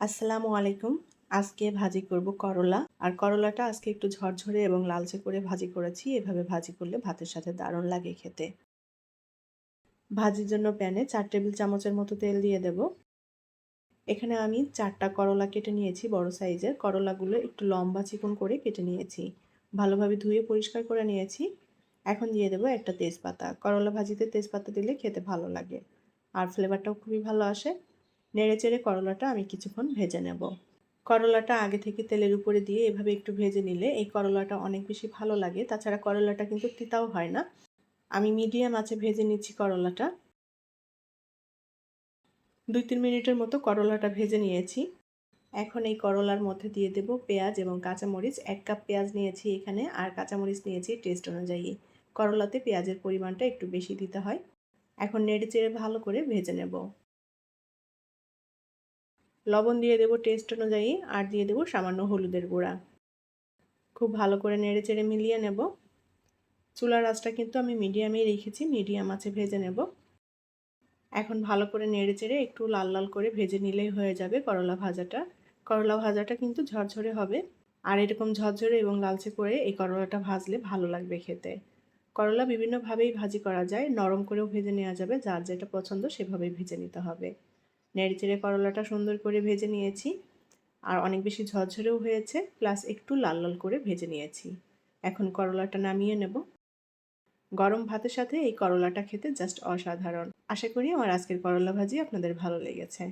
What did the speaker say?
আসসালামু আলাইকুম। আজকে ভাজি করব করলা। আর করলাটা আজকে একটু ঝরঝরে এবং লালচে করে ভাজি করেছি। এভাবে ভাজি করলে ভাতের সাথে দারুণ লাগে খেতে। ভাজির জন্য প্যানে চার টেবিল চামচের মতো তেল দিয়ে দেব। এখানে আমি চারটা করলা কেটে নিয়েছি, বড় সাইজের। করলাগুলো একটু লম্বা চিকন করে কেটে নিয়েছি। ভালোভাবে ধুয়ে পরিষ্কার করে নিয়েছি। এখন দিয়ে দেবো একটা তেজপাতা। করলা ভাজিতে তেজপাতা দিলে খেতে ভালো লাগে। আর ফ্লেভারটাও খুবই ভালো আসে। নেড়ে চেড়ে করলাটা আমি কিছুক্ষণ ভেজে নেব। করলাটা আগে থেকে তেলের উপরে দিয়ে এভাবে একটু ভেজে নিলে এই করলাটা অনেক বেশি ভালো লাগে। তাছাড়া করলাটা কিন্তু তিতাও হয় না। আমি মিডিয়াম আছে ভেজে নিচ্ছি করলাটা। দুই তিন মিনিটের মতো করলাটা ভেজে নিয়েছি। এখন এই করলার মধ্যে দিয়ে দেব পেঁয়াজ এবং কাঁচামরিচ। এক কাপ পেঁয়াজ নিয়েছি এখানে আর কাঁচামরিচ নিয়েছি টেস্ট অনুযায়ী। করলাতে পেঁয়াজের পরিমাণটা একটু বেশি দিতে হয়। এখন নেড়ে চেড়ে ভালো করে ভেজে নেব। লবণ দিয়ে দেবো টেস্ট অনুযায়ী, আর দিয়ে দেবো সামান্য হলুদের গুঁড়া। খুব ভালো করে নেড়ে চেড়ে মিলিয়ে নেব। চুলার আঁচটা কিন্তু আমি মিডিয়ামেই রেখেছি, মিডিয়াম আছে ভেজে নেব। এখন ভালো করে নেড়ে চেড়ে একটু লাল লাল করে ভেজে নিলেই হয়ে যাবে করলা ভাজাটা। করলা ভাজাটা কিন্তু ঝরঝরে হবে, আর এরকম ঝরঝরে এবং লালচে করে এই করলাটা ভাজলে ভালো লাগবে খেতে। করলা বিভিন্নভাবেই ভাজি করা যায়, নরম করেও ভেজে নেওয়া যাবে, যার যেটা পছন্দ সেভাবেই ভেজে নিতে হবে। নেড়েচেড়ে করলাটা সুন্দর করে ভেজে নিয়েছি। আর অনেক বেশি ঝরঝরেও হয়েছে, প্লাস একটু লাল লাল করে ভেজে নিয়েছি। এখন করলাটা নামিয়ে নেব। গরম ভাতের সাথে এই করলাটা খেতে জাস্ট অসাধারণ। আশা করি আমার আজকের করলা ভাজি আপনাদের ভালো লেগেছে।